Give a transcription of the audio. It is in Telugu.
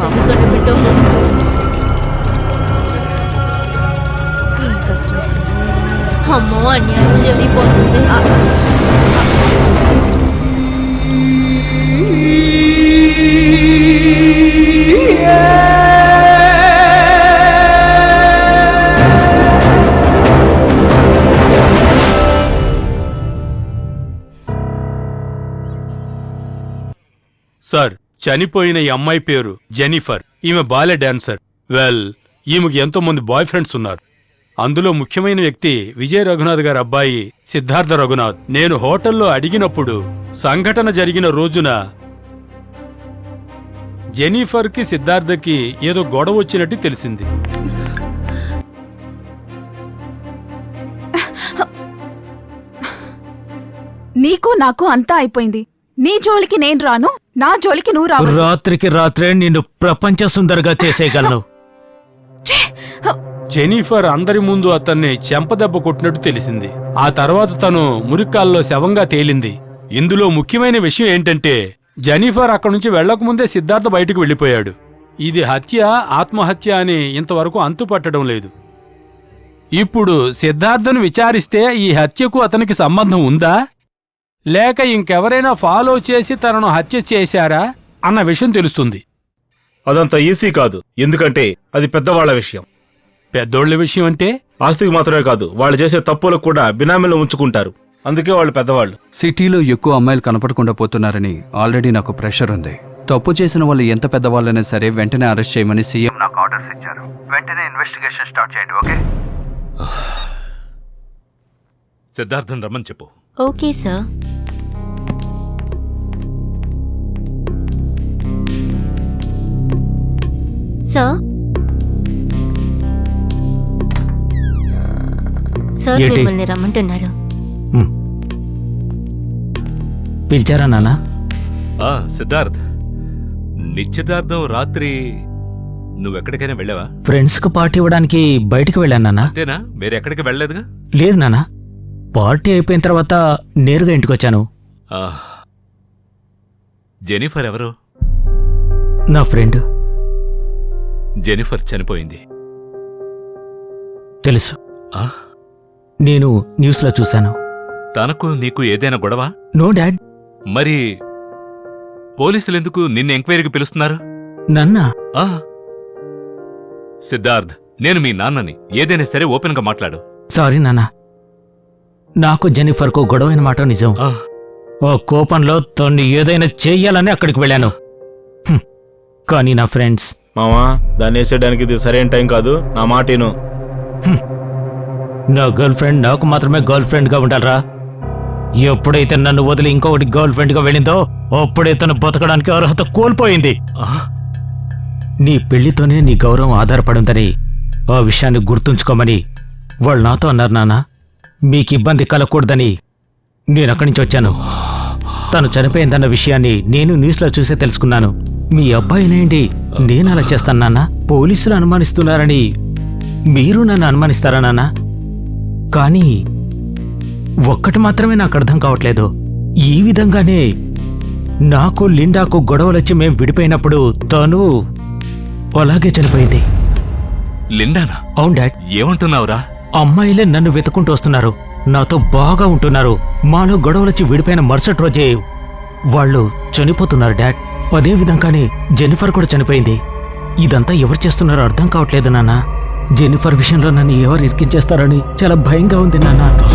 తల్లి పెట్టు అమ్మో అన్యాయం జరిగిపోతుంది. సార్ చనిపోయిన ఈ అమ్మాయి పేరు జెనిఫర్ ఈమె బాలే డాన్సర్. వెల్ ఈమెకి ఎంతో మంది బాయ్ ఫ్రెండ్స్ ఉన్నారు. అందులో ముఖ్యమైన వ్యక్తి విజయ్ రఘునాథ్ గారి అబ్బాయి సిద్ధార్థ రఘునాథ్. నేను హోటల్లో అడిగినప్పుడు సంఘటన జరిగిన రోజున జెనిఫర్కి సిద్ధార్థకి ఏదో గొడవ వచ్చినట్టు తెలిసింది. నీకు నాకు అంతా అయిపోయింది. నీ జోలికి నేను రాను నా జోలికి నువ్వు రావు రాత్రికి రాత్రే నిన్ను ప్రపంచ సుందరగా చేసేయగలను. జెనిఫర్ అందరి ముందు అతన్ని చెంపదెబ్బ కొట్టినట్టు తెలిసింది. ఆ తర్వాత తను మురికాల్లో శవంగా తేలింది. ఇందులో ముఖ్యమైన విషయం ఏంటంటే జెనిఫర్ అక్కడి నుంచి వెళ్ళకముందే సిద్ధార్థ బయటకు వెళ్ళిపోయాడు ఇది హత్య ఆత్మహత్య అని ఇంతవరకు అంతుపట్టడం లేదు. ఇప్పుడు సిద్ధార్థను విచారిస్తే ఈ హత్యకు అతనికి సంబంధం ఉందా? లేక ఇంకెవరైనా ఫాలో చేసి తనను హత్య చేశారా అన్న విషయం తెలుస్తుంది. అదంత ఈజీ కాదు. ఎందుకంటే అది పెద్దవాళ్ళ విషయం. పెద్దోళ్ళ విషయం అంటే? ఆస్తికి మాత్రమే కాదు వాళ్ళు చేసే తప్పులకు కూడా బినామీలో ఉంచుకుంటారు. అందుకే వాళ్ళు పెద్దవాళ్ళు. సిటీలో ఎక్కువ అమ్మాయిలు కనపడకుండా పోతున్నారని ఆల్రెడీ నాకు ప్రెషర్ ఉంది. తప్పు చేసిన వాళ్ళు ఎంత పెద్దవాళ్ళైనా సరే వెంటనే అరెస్ట్ చేయమని సీఎం నాకు ఆర్డర్స్ ఇచ్చారు. వెంటనే ఇన్వెస్టిగేషన్ స్టార్ట్ చేయండి ఓకే? సిద్ధార్థం రమ్మని చెప్పు. Okay sir. సార్? సార్ ఏంటి? మిమ్మల్ని రమ్మంటున్నారు. పిలిచారా నాన్న? ఆ సిద్ధార్థ్. నిశ్చితార్థం రాత్రి నువ్వెక్కడికైనా వెళ్ళావా? ఫ్రెండ్స్కు పార్టీ ఇవ్వడానికి బయటికి వెళ్ళాను నాన్న. అంతేనా? వేరెక్కడికి వెళ్ళలేదుగా? లేదు నాన్న. పార్టీ అయిపోయిన తర్వాత నేరుగా ఇంటికి వచ్చాను ఆ, జెనిఫర్ ఎవరు? నా ఫ్రెండ్. జెనిఫర్ చనిపోయింది. తెలుసు. ఆ, నేను న్యూస్లో చూశాను. తనకు నీకు ఏదైనా గొడవ? No dad. మరి పోలీసులు ఎందుకు నిన్ను ఎంక్వైరీకి పిలుస్తున్నారు? నన్న. ఆ? సిద్ధార్థ్ నేను మీ నాన్నని. ఏదైనా సరే ఓపెన్గా మాట్లాడు. సారీ నాన్న. నాకు జెనిఫర్కు గొడవైన మాట నిజం. ఆ, ఓ కోపంలో తన్ని ఏదైనా చెయ్యాలని అక్కడికి వెళ్ళాను. కానీ నా ఫ్రెండ్స్. మామా దాన్ని వేసేయడానికి ఇది సరైన టైం కాదు. నా మాట విను. నా గర్ల్ ఫ్రెండ్ నాకు మాత్రమే గర్ల్ ఫ్రెండ్గా ఉండాలరా. ఎప్పుడైతే నన్ను వదిలి ఇంకొకటి గర్ల్ ఫ్రెండ్గా వెళ్ళిందో అప్పుడే తను బతకడానికి అర్హత కోల్పోయింది. నీ పెళ్ళితోనే నీ గౌరవం ఆధారపడుందని ఆ విషయాన్ని గుర్తుంచుకోమని వాళ్ళు నాతో అన్నారు నాన్న. మీకు ఇబ్బంది కలగకూడదని నేను అక్కడి నుంచి వచ్చాను. తను చనిపోయిందన్న విషయాన్ని నేను న్యూస్లో చూసే తెలుసుకున్నాను. మీ అబ్బాయినేంటి? నేను అలా చేస్తాను నాన్న. పోలీసులు అనుమానిస్తున్నారని. మీరు నన్ను అనుమానిస్తారా నాన్న? కానీ ఒక్కటి మాత్రమే నాకు అర్థం కావట్లేదు. ఈ విధంగానే నాకు లిండాకు గొడవలొచ్చి మేం విడిపోయినప్పుడు తను అలాగే చనిపోయింది. లిండానా? అవును డాడ్. ఏమంటున్నావురా? అమ్మాయిలే నన్ను వెతుకుంటూ వస్తున్నారు. నాతో బాగా ఉంటున్నారు. మాలో గొడవలొచ్చి విడిపోయిన మరుసటి రోజే వాళ్ళు చనిపోతున్నారు డాడ్. అదే విధంగానే జెనిఫర్ కూడా చనిపోయింది. ఇదంతా ఎవరు చేస్తున్నారో అర్థం కావట్లేదు నాన్న. జెనిఫర్ విషయంలో నన్ను ఎవరు ఇరికించేస్తారని చాలా భయంగా ఉంది నాన్న.